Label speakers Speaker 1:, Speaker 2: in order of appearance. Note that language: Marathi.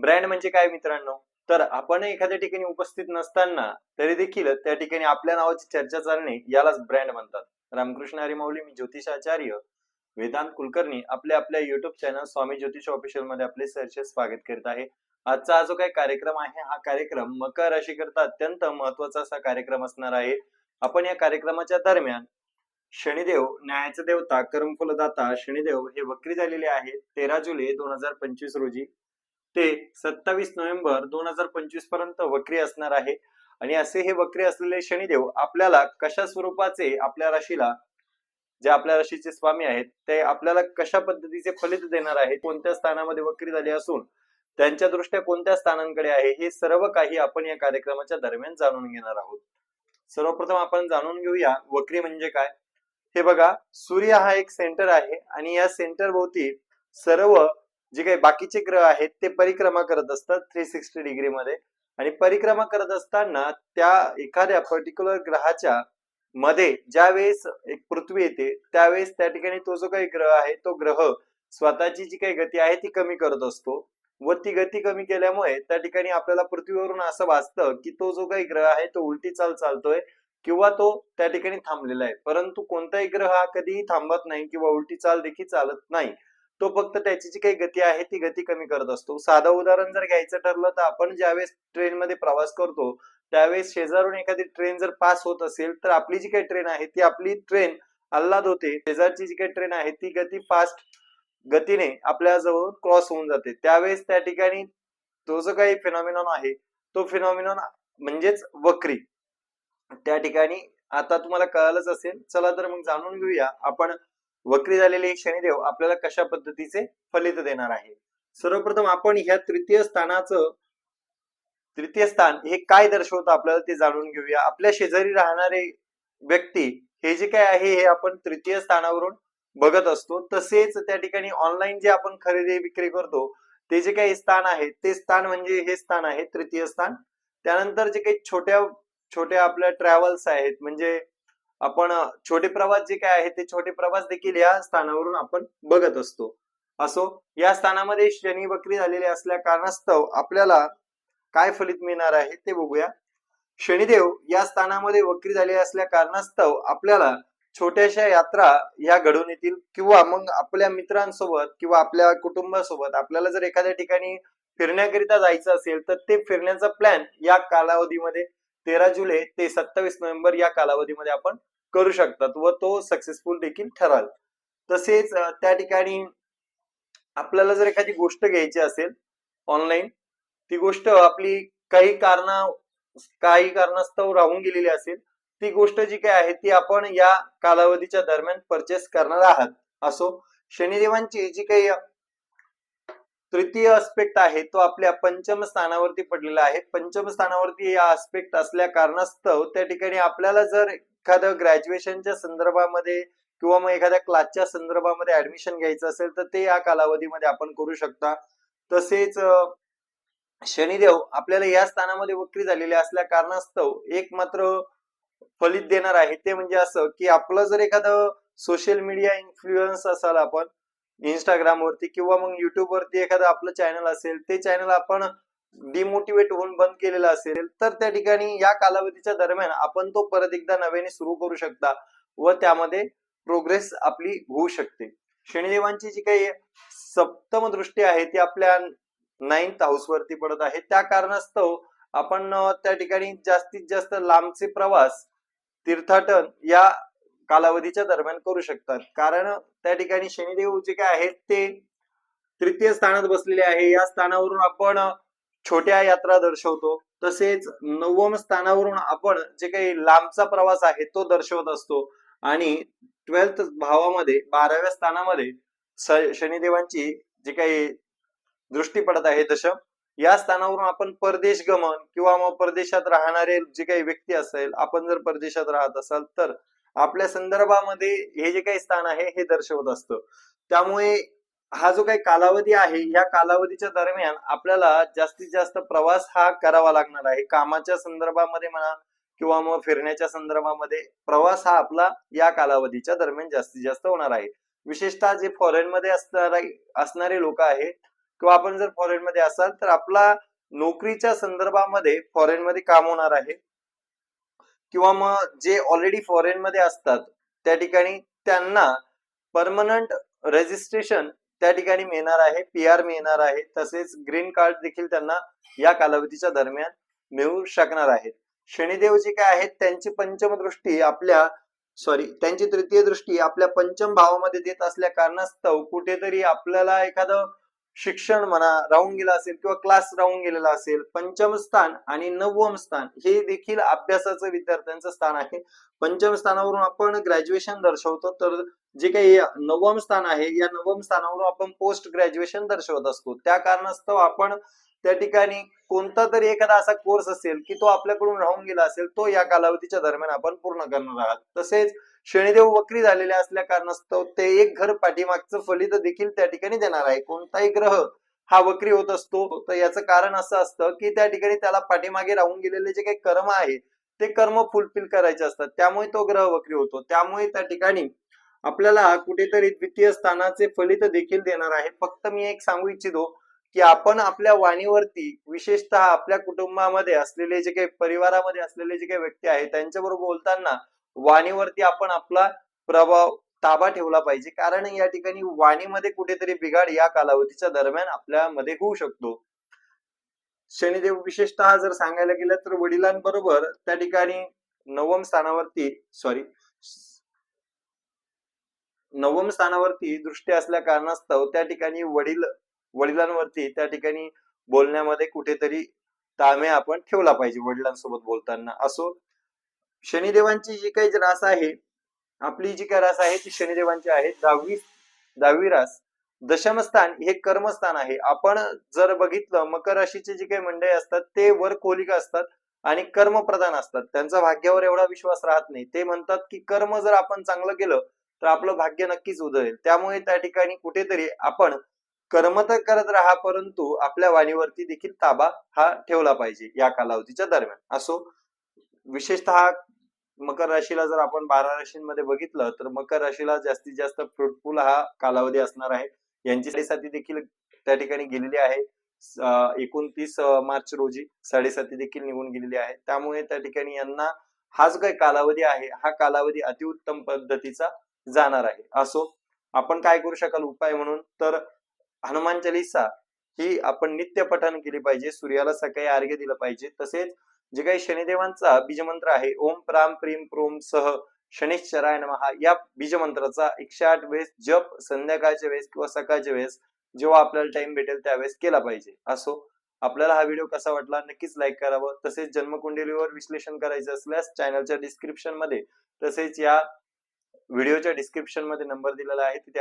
Speaker 1: ब्रँड म्हणजे काय मित्रांनो? तर आपण एखाद्या ठिकाणी उपस्थित नसताना तरी देखील त्या ठिकाणी आपल्या नावाची चर्चा चालणे यालाच ब्रँड म्हणतात. रामकृष्ण हरिमाऊली मी ज्योतिषाचार्य वेदांत कुलकर्णी आपल्या आपल्या युट्यूब चॅनल स्वामी ज्योतिष ऑफिशियलमध्ये आपले सरचे स्वागत करीत आहे. आजचा हा जो काही कार्यक्रम आहे हा कार्यक्रम मकर राशीकरता अत्यंत महत्त्वाचा असा कार्यक्रम असणार आहे. आपण या कार्यक्रमाच्या दरम्यान शनिदेव न्यायाचे देवता कर्मफलदाता शनिदेव हे वक्री झालेले आहेत. तेरा जुलै दोन हजार पंचवीस रोजी. ते सत्तावीस नोव्हेंबर दोन हजार पंचवीसपर्यंत वक्री असणार आहे. आणि असे हे वक्री असलेले शनिदेव आपल्याला कशा स्वरूपाचे आपल्या राशीला जे आपल्या राशीचे स्वामी आहेत ते आपल्याला कशा पद्धतीचे फलित देणार आहेत कोणत्या स्थानामध्ये वक्री झाली असून त्यांच्या दृष्ट्या कोणत्या स्थानांकडे आहे हे सर्व काही आपण या कार्यक्रमाच्या दरम्यान जाणून घेणार आहोत. सर्वप्रथम आपण जाणून घेऊया वक्री म्हणजे काय. हे बघा सूर्य हा एक सेंटर आहे आणि या सेंटर भोवती सर्व जे काही बाकीचे ग्रह आहेत ते परिक्रमा करत असतात थ्री सिक्स्टी डिग्री मध्ये आणि परिक्रमा करत असताना त्या एखाद्या पर्टिक्युलर ग्रहाच्या मध्ये ज्यावेळेस एक पृथ्वी येते त्यावेळेस त्या ठिकाणी तो जो काही ग्रह आहे तो ग्रह स्वतःची जी काही गती आहे ती कमी करत असतो. व ती गती कमी केल्यामुळे त्या ठिकाणी आपल्याला पृथ्वीवरून असं वाचतं की तो जो काही ग्रह आहे तो उलटी चाल चालतोय किंवा तो त्या ठिकाणी थांबलेला आहे. परंतु कोणताही ग्रह हा कधीही थांबत नाही किंवा उलटी चाल देखील चालत नाही. तो फक्त त्याची जी काही गती आहे ती गती कमी करत असतो. साधं उदाहरण जर घ्यायचं ठरलं तर आपण ज्यावेळेस ट्रेनमध्ये प्रवास करतो त्यावेळेस शेजारून एखादी ट्रेन जर पास होत असेल तर आपली जी काही ट्रेन आहे ती आपली ट्रेन आल्हाद होते. शेजारची जी काही ट्रेन आहे ती गती फास्ट गतीने आपल्याजवळ क्रॉस होऊन जाते. त्यावेळेस त्या ठिकाणी तो जो काही फिनॉमिनॉन आहे तो फिनॉमिनॉन म्हणजेच वक्री. त्या ठिकाणी आता तुम्हाला कळालंच असेल. चला तर मग जाणून घेऊया. आपण वक्री झालेले शनिदेव आपल्याला कशा पद्धतीचे फलित देणार आहे? सर्वप्रथम आपण ह्या तृतीय स्थानाचं तृतीय स्थान हे काय दर्शवतं आपल्याला ते जाणून घेऊया. आपल्या शेजारी राहणारे व्यक्ती हे जे काय आहे हे आपण तृतीय स्थानावरून बघत असतो. तसेच त्या ठिकाणी ऑनलाईन जे आपण खरेदी विक्री करतो ते जे काही स्थान आहे ते स्थान म्हणजे हे स्थान आहे तृतीय स्थान. त्यानंतर जे काही छोट्या छोट्या आपल्या ट्रॅव्हल्स आहेत म्हणजे आपण छोटे प्रवास जे काय आहेत ते छोटे प्रवास देखील या स्थानावरून आपण बघत असतो. असो या स्थानामध्ये शनी वक्री झालेले असल्या कारणास्तव आपल्याला काय फलित मिळणार आहे ते बघूया. शनिदेव या स्थानामध्ये वक्री झाले असल्या कारणास्तव आपल्याला छोट्याशा यात्रा या घडून येतील किंवा मग आपल्या मित्रांसोबत किंवा आपल्या कुटुंबासोबत आपल्याला जर एखाद्या ठिकाणी फिरण्याकरिता जायचं असेल तर ते फिरण्याचा प्लॅन या कालावधीमध्ये तेरा जुलै ते सत्तावीस नोव्हेंबर या कालावधीमध्ये आपण करू शकतात व तो सक्सेसफुल देखील ठराल. तसेच त्या ठिकाणी आपल्याला जर एखादी गोष्ट घ्यायची असेल ऑनलाईन ती गोष्ट आपली काही कारणा काही कारणास्तव राहून गेलेली असेल ती गोष्ट जी काय आहे ती आपण या कालावधीच्या दरम्यान परचेस करणार आहात. असो शनिदेवांची जी काही तृतीय अस्पेक्ट आहे तो आपल्या पंचम स्थानावरती पडलेला आहे. पंचम स्थानावरती या अस्पेक्ट असल्या कारणास्तव त्या ठिकाणी आपल्याला जर एखादं ग्रॅज्युएशनच्या संदर्भामध्ये किंवा मग एखाद्या क्लासच्या संदर्भामध्ये ऍडमिशन घ्यायचं असेल तर ते या कालावधीमध्ये आपण करू शकता. तसेच शनिदेव आपल्याला या स्थानामध्ये वक्री झालेले असल्या कारणास्तव एक मात्र फलित देणार आहे ते म्हणजे असं की आपलं जर एखादं सोशल मीडिया इन्फ्लुएन्स असाल आपण इंस्टाग्राम वरती किंवा मग युट्यूब वरती एखादं आपलं चॅनल असेल ते चॅनल आपण डिमोटिवेट होऊन बंद केलेलं असेल तर त्या ठिकाणी या कालावधीच्या दरम्यान आपण तो परत एकदा नव्याने सुरू करू शकता व त्यामध्ये प्रोग्रेस आपली होऊ शकते. शनिदेवांची जी काही सप्तम दृष्टी आहे ती आपल्या नाईन्थ हाऊसवरती पडत आहे. त्या कारणास्तव आपण त्या ठिकाणी जास्तीत जास्त लांबचे प्रवास तीर्थाटन या कालावधीच्या दरम्यान करू शकतात. कारण त्या ठिकाणी शनिदेव जे काय आहेत ते तृतीय स्थानात बसलेले आहे. या स्थानावरून आपण छोट्या यात्रा दर्शवतो. तसेच नवम स्थानावरून आपण जे काही लांबचा प्रवास आहे तो दर्शवत असतो. आणि ट्वेल्थ भावामध्ये बाराव्या स्थानामध्ये शनिदेवांची जी काही दृष्टी पडत आहे दशम या स्थानावरून आपण परदेश गमन किंवा मग परदेशात राहणारे जे काही व्यक्ती असेल आपण जर परदेशात राहत असाल तर आपल्या संदर्भामध्ये हे जे काही स्थान आहे हे दर्शवत असतं. त्यामुळे हा जो काही कालावधी आहे या कालावधीच्या दरम्यान आपल्याला जास्तीत जास्त प्रवास हा करावा लागणार आहे. कामाच्या संदर्भामध्ये म्हणा किंवा मग फिरण्याच्या संदर्भामध्ये प्रवास हा आपला या कालावधीच्या दरम्यान जास्तीत जास्त होणार आहे. विशेषतः जे फॉरेन मध्ये असणारे असणारे लोक आहेत किंवा आपण जर फॉरेन मध्ये असाल तर आपला नोकरीच्या संदर्भामध्ये फॉरेन मध्ये काम होणार आहे. किंवा मग जे ऑलरेडी फॉरेन मध्ये असतात त्या ठिकाणी त्यांना परमनंट रजिस्ट्रेशन त्या ठिकाणी मिळणार आहे पी आर मिळणार आहे. तसेच ग्रीन कार्ड देखील त्यांना या कालावधीच्या दरम्यान मिळू शकणार आहेत. शनिदेव जे काय आहेत? त्यांची पंचम दृष्टी आपल्या सॉरी त्यांची तृतीय दृष्टी आपल्या पंचम भावामध्ये देत असल्या कारणास्तव कुठेतरी आपल्याला एखादं शिक्षण म्हणा राहून गेलं असेल किंवा क्लास राहून गेलेला असेल पंचम स्थान आणि नवम स्थान हे देखील अभ्यासाचं विद्यार्थ्यांचं स्थान आहे. पंचम स्थानावरून आपण ग्रॅज्युएशन दर्शवतो तर जे काही नवम स्थान आहे या नवम स्थानावरून आपण पोस्ट ग्रॅज्युएशन दर्शवत असतो. त्या कारणास्तव आपण त्या ठिकाणी कोणता तरी एखादा असा कोर्स असेल की तो आपल्याकडून राहून गेला असेल तो या कालावधीच्या दरम्यान आपण पूर्ण करणार आहात. तसेच शनिदेव वक्री झालेले असल्या कारणास्तव ते एक घर पाठीमागचं फलित देखील त्या ठिकाणी देणार आहे. कोणताही ग्रह हा वक्री होत असतो तर याचं कारण असं असतं की त्या ठिकाणी त्याला पाठीमागे राहून गेलेले जे काही कर्म आहे ते कर्म फुलफिल करायचे असतात. त्यामुळे तो ग्रह वक्री होतो. त्यामुळे त्या ठिकाणी आपल्याला कुठेतरी द्वितीय स्थानाचे फलित देखील देणार आहे. फक्त मी एक सांगू इच्छितो की आपण आपल्या वाणीवरती विशेषतः आपल्या कुटुंबामध्ये असलेले जे काही परिवारामध्ये असलेले जे काही व्यक्ती आहेत त्यांच्याबरोबर बोलताना वाणीवरती आपण आपला प्रभाव ताबा ठेवला पाहिजे. कारण या ठिकाणी वाणीमध्ये कुठेतरी बिघाड या कालावधीच्या दरम्यान आपल्यामध्ये होऊ शकतो. शनिदेव विशेषतः जर सांगायला गेलं तर वडिलांबरोबर त्या ठिकाणी नवम स्थानावरती सॉरी नवम स्थानावरती दृष्टी असल्या कारणास्तव त्या ठिकाणी वडील वडिलांवरती त्या ठिकाणी बोलण्यामध्ये कुठेतरी तामे आपण ठेवला पाहिजे वडिलांसोबत बोलताना. असो शनिदेवांची जी काही रास आहे आपली जी काही रास आहे ती शनिदेवांची आहे. दहावी दहावी रास दशमस्थान हे कर्मस्थान आहे. आपण जर बघितलं मकर राशीचे जे काही मंडळी असतात ते वर कोलिका असतात आणि कर्मप्रधान असतात. त्यांचा भाग्यावर एवढा विश्वास राहत नाही. ते म्हणतात की कर्म जर आपण चांगलं केलं तर आपलं भाग्य नक्कीच उधळेल त्यामुळे त्या ठिकाणी कुठेतरी आपण कर्म तर करत राहा परंतु आपल्या वाणीवरती देखील ताबा हा ठेवला पाहिजे या कालावधीच्या दरम्यान. असो विशेषतः मकर राशीला जर आपण बारा राशींमध्ये बघितलं तर मकर राशीला जास्तीत जास्त फ्रुटफुल हा कालावधी असणार आहे. यांची साडेसाती देखील त्या ठिकाणी गेलेली आहे. एकोणतीस मार्च रोजी साडेसाती देखील निघून गेलेली आहे. त्यामुळे त्या ठिकाणी यांना हा जो काही कालावधी आहे हा कालावधी अतिउत्तम पद्धतीचा जाणार आहे. असो आपण काय करू शकाल उपाय म्हणून तर हनुमान चालिसा ही आपण नित्य पठण केली पाहिजे. सूर्याला सकाळी अर्घ्य दिलं पाहिजे. तसेच जे काही शनिदेवांचा बीजमंत्र आहे ओम प्राम प्रीम प्रोम सह शनिश्चराय नमहा या बीजमंत्राचा एकशे आठ वेळेस जप संध्याकाळच्या वेळेस किंवा सकाळच्या वेळेस जेव्हा आपल्याला टाइम भेटेल त्यावेळेस केला पाहिजे. असो आपल्याला हा व्हिडिओ कसा वाटला नक्कीच लाईक करावं. तसेच जन्मकुंडलीवर विश्लेषण करायचं असल्यास चॅनलच्या डिस्क्रिप्शनमध्ये तसेच या व्हिडिओच्या डिस्क्रिप्शनमध्ये नंबर दिलेला आहे तिथे